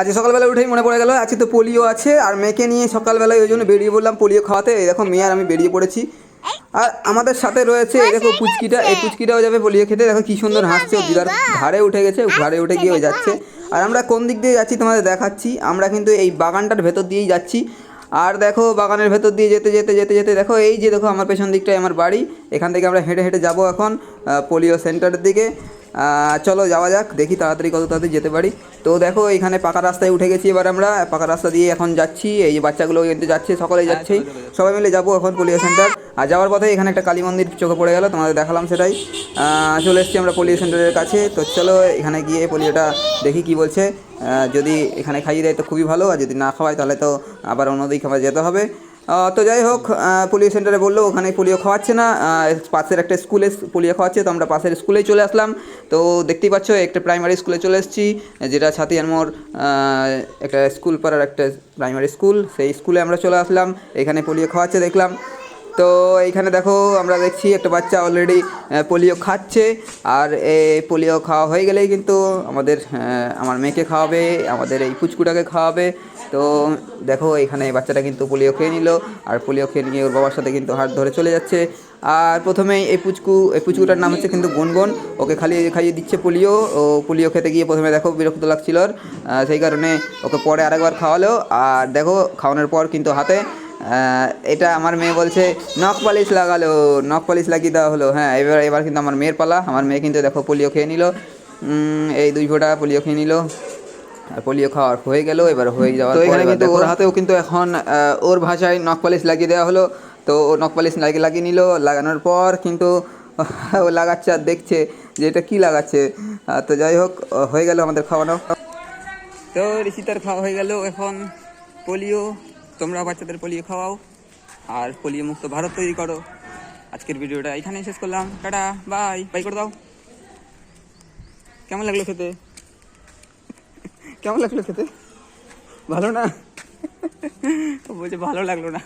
আজকে সকালবেলা উঠেই মনে পড়ে গেল, আজকে তো পোলিও আছে আর মেয়েকে নিয়ে সকালবেলায় ওই জন্য বেরিয়ে পড়লাম পোলিও খাওয়াতে। এই দেখো মেয়ে আর আমি বেরিয়ে পড়েছি। আর আমাদের সাথে রয়েছে, এই দেখো পুচকিটা, এই পুচকিটাও যাবে পোলিও খেতে। দেখো কি সুন্দর হাসছে, ও দিদার ঘাড়ে উঠে গেছে ঘাড়ে উঠে গিয়ে যাচ্ছে। আর আমরা কোন দিক দিয়ে যাচ্ছি তোমাদের দেখাচ্ছি। আমরা কিন্তু এই বাগানটার ভেতর দিয়েই যাচ্ছি। আর দেখো বাগানের ভেতর দিয়ে যেতে যেতে যেতে যেতে, দেখো এই যে দেখো আমার পেছন দিকটায় আমার বাড়ি। এখান থেকে আমরা হেঁটে হেঁটে যাব এখন পোলিও সেন্টারের দিকে। চলো যাওয়া যাক দেখি তাড়াতাড়ি কত তাড়াতাড়ি যেতে পারি। তো দেখো এখানে পাকা রাস্তায় উঠে গেছি এবার আমরা। পাকা রাস্তা দিয়ে এখন যাচ্ছি এই যে বাচ্চাগুলো কিন্তু যাচ্ছে সকলেই যাচ্ছে। সবাই মিলে যাব এখন পোলিও সেন্টার আর যাওয়ার পথে এখানে একটা কালী মন্দির চোখে পড়ে গেল তোমাদের দেখালাম সেটাই। চলে এসেছি আমরা পোলিও সেন্টারের কাছে। তো চলো এখানে গিয়ে পোলিওটা দেখি কি বলছে। যদি এখানে খাইয়ে দেয় তো খুবই ভালো আর যদি না খাওয়ায় তাহলে তো আবার অন্যদিকে আমার যেতে হবে। তো যাই হোক পোলিও সেন্টারে বলল, ওখানে পোলিও খাওয়াচ্ছে না পাশের একটা স্কুলে পোলিও খাওয়াচ্ছে, তো আমরা পাশের স্কুলেই চলে আসলাম। তো দেখতেই পাচ্ছ, একটা প্রাইমারি স্কুলে চলে এসেছি, যেটা ছাতি মোড় একটা স্কুল পাড়ার একটা প্রাইমারি স্কুল, সেই স্কুলে আমরা চলে আসলাম, এখানে পোলিও খাওয়াচ্ছে, দেখলাম। তো এইখানে দেখো আমরা দেখছি একটা বাচ্চা অলরেডি পোলিও খাচ্ছে। আর এই পোলিও খাওয়া হয়ে গেলেই কিন্তু আমাদের আমার মেয়েকে খাওয়াবে, আমাদের এই পুচকুটাকে খাওয়াবে। তো দেখো এখানে এই বাচ্চাটা কিন্তু পোলিও খেয়ে নিল। আর পোলিও খেয়ে নিয়ে ওর বাবার সাথে কিন্তু হাত ধরে চলে যাচ্ছে। আর প্রথমেই এই পুচকু, এই পুচকুটার নাম হচ্ছে কিন্তু গুনগুন। ওকে খালি খাইয়ে দিচ্ছে পোলিও ও পোলিও খেতে গিয়ে প্রথমে দেখো বিরক্ত লাগছিল সেই কারণে ওকে পরে আরেকবার খাওয়ালো। আর দেখো খাওয়ানোর পর কিন্তু হাতে এটা আমার মেয়ে বলছে নখ পালিশ লাগালো নখ পালিশ লাগিয়ে দেওয়া হলো। হ্যাঁ এবার এবার কিন্তু আমার মেয়ের পালা। আমার মেয়ে কিন্তু দেখো পোলিও খেয়ে নিল। এই দুই ফোঁটা পোলিও খেয়ে নিল। আর পোলিও খাওয়ার হয়ে গেল এবার হয়ে যাওয়ার তো এখানে কিন্তু ওর হাতেও কিন্তু এখন ওর ভাষায় নখ পালিশ লাগিয়ে দেওয়া হলো। তো ও নখ পালিশ লাগিয়ে লাগিয়ে নিল। লাগানোর পর কিন্তু ও লাগাচ্ছে আর দেখছে যে এটা কী লাগাচ্ছে। তো যাই হোক হয়ে গেল আমাদের খাওয়ানো। তো ঋষিতার খাওয়া হয়ে গেল এখন পোলিও। তোমরা বাচ্চাদের পোলিও খাওয়াও, আর পোলিও মুক্ত ভারত তৈরি করো। আজকের ভিডিওটা এখানেই শেষ করলাম। Tata, by. বাই করে দাও। কেমন লাগল খেতে? কেমন লাগল খেতে? ভালো না? বলছে ভালো লাগল না।